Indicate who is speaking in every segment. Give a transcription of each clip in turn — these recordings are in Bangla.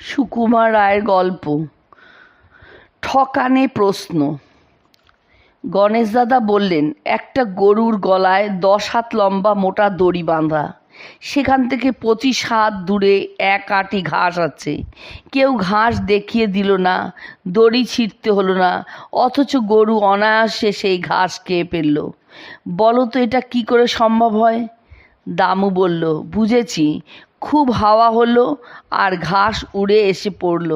Speaker 1: সুকুমার রায়ের গল্প। ঠকানে প্রশ্ন। গণেশ দাদা বললেন, একটা গরুর গলায় দশ হাত লম্বা মোটা দড়ি বাঁধা। সেখান থেকে পঁচিশ হাত দূরে এক আটি ঘাস আছে। কেউ ঘাস দেখিয়ে দিল না, দড়ি ছিঁড়তে হলো না, অথচ গরু অনায়াসে সেই ঘাস খেয়ে ফেলল। বলো তো এটা কি করে সম্ভব হয়? দামু বলল, বুঝেছি। খুব হাওয়া হলো আর ঘাস উড়ে এসে পড়ল।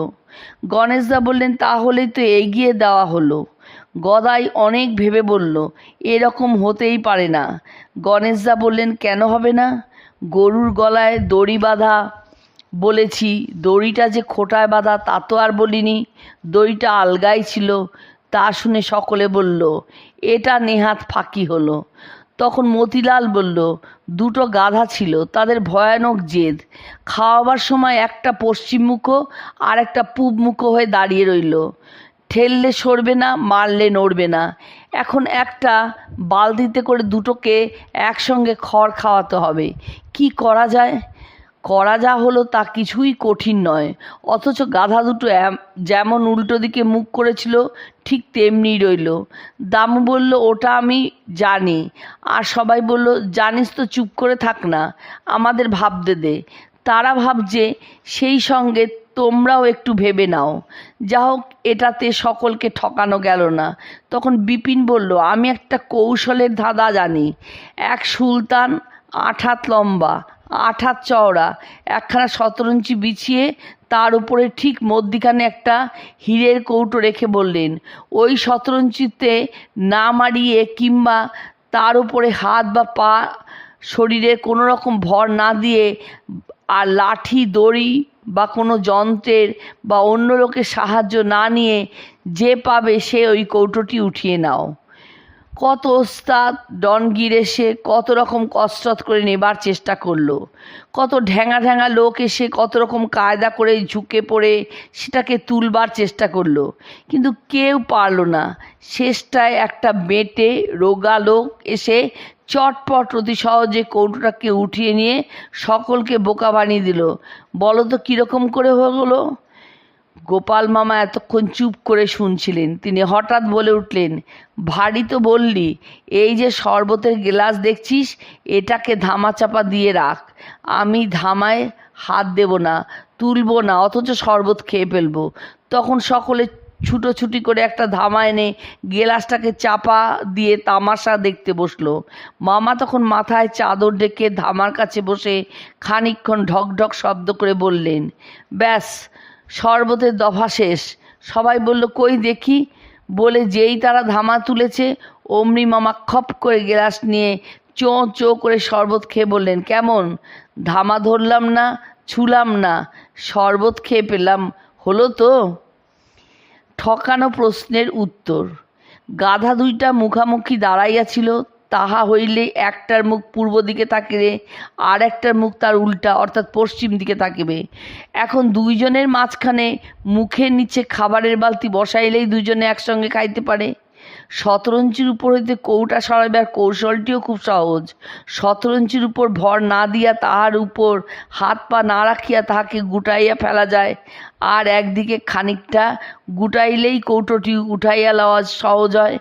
Speaker 1: গণেশদা বললেন, তাহলেই তো এগিয়ে দেওয়া হলো। গদাই অনেক ভেবে বলল, এরকম হতেই পারে না। গণেশদা বললেন, কেন হবে না? গরুর গলায় দড়ি বাঁধা। বলেছি, দড়িটা যে খোঁটায় বাঁধা তা তো আর বলিনি। দড়িটা আলগাই ছিল। তা শুনে সকলে বলল, এটা নেহাত ফাঁকি হলো। তখন মতিলাল বলল, দুটো গাধা ছিল, তাদের ভয়ানক জেদ। খাওয়াবার সময় একটা পশ্চিম মুখো আর একটা পূব মুখো হয়ে দাঁড়িয়ে রইল। ঠেললে সরবে না, মারলে নড়বে না। এখন একটা বালতিতে করে দুটোকে একসঙ্গে খড় খাওয়াতে হবে। কি করা যায়? করা যা হলো তা কিছুই কঠিন নয়। অথচ গাধা দুটো যেমন উল্টো দিকে মুখ করেছিল, ঠিক তেমনি রইল। দামু বলল, ওটা আমি জানি। আর সবাই বলল, জানিস তো, চুপ করে থাক না, আমাদের ভাবতে দে। তারা ভাবছে, সেই সঙ্গে তোমরাও একটু ভেবে নাও। যা হোক, এটাতে সকলকে ঠকানো গেল না। তখন বিপিন বলল, আমি একটা কৌশলের ধাঁধা জানি। এক সুলতান, আট হাত লম্বা। আট হাত চওড়া, একখানা শতরঞ্চি বিছিয়ে তার উপরে ঠিক মধ্যিখানে একটা হীরের কৌটো রেখে বললেন, ওই শতরঞ্চিতে না মারিয়ে কিংবা তার উপরে হাত বা পা শরীরে কোনো রকম ভর না দিয়ে আর লাঠি, দড়ি বা কোনো যন্ত্রের বা অন্য লোকের সাহায্য না নিয়ে যে পাবে সে ওই কৌটোটি উঠিয়ে নাও। কত ওস্তাদ ডনগির এসে কত রকম কসরত করে নেবার চেষ্টা করল। কত ঢ্যাঙা ঢ্যাঙা লোক এসে কত রকম কায়দা করে ঝুঁকে পড়ে সেটাকে তুলবার চেষ্টা করল। কিন্তু কেউ পারল না। শেষটায় একটা বেটে রোগা লোক এসে চটপট অতি সহজে কৌটোটাকে উঠিয়ে নিয়ে সকলকে বোকা বানিয়ে দিল। বলো তো কীরকম করে হলো? গোপাল মামা এতক্ষণ চুপ করে শুনছিলেন। তিনি হঠাৎ বলে উঠলেন, ভারী তো বললি, এই যে শরবতের গ্লাস দেখছিস, এটাকে ধামাচাপা দিয়ে রাখ। আমি ধামায় হাত দেব না, তুলব না, অথচ শরবত খেয়ে ফেলব। তখন সকলে ছুটোছুটি করে একটা ধামা এনে গেলাসটাকে চাপা দিয়ে তামাশা দেখতে বসল। মামা তখন মাথায় চাদর ডেকে ধামার কাছে বসে খানিকক্ষণ ঢক ঢক শব্দ করে বললেন, ব্যাস শরবতের দফা শেষ। সবাই বলল, কই দেখি? বলে, যেই তারা ধামা তুলেছে, অমনি মামা খপ করে গ্লাস নিয়ে চো চো করে শরবত খেয়ে বললেন, কেমন? ধামা ধরলাম না, ছুলাম না, শরবত খেয়ে পেলাম, হলো তো? ঠকানো প্রশ্নের উত্তর। গাধা দুইটা মুখামুখি দাঁড়াইয়াছিল তাহা হইলে একটার মুখ পূর্ব দিকে থাকিবে আর একটার মুখ তার উল্টা, অর্থাৎ পশ্চিম দিকে থাকিবে। এখন দুইজনের মাঝখানে মুখের নিচে খাবারের বালতি বসাইলেই দুইজনে একসঙ্গে খাইতে পারে। শতরঞ্চির উপর হইতে কৌটা সরাইবার কৌশলটিও খুব সহজ। শতরঞ্চির উপর ভর না দিয়া তাহার উপর হাত পা না রাখিয়া তাহাকে গুটাইয়া ফেলা যায়। আর একদিকে খানিকটা গুটাইলেই কৌটোটি উঠাইয়া লওয়া সহজ হয়।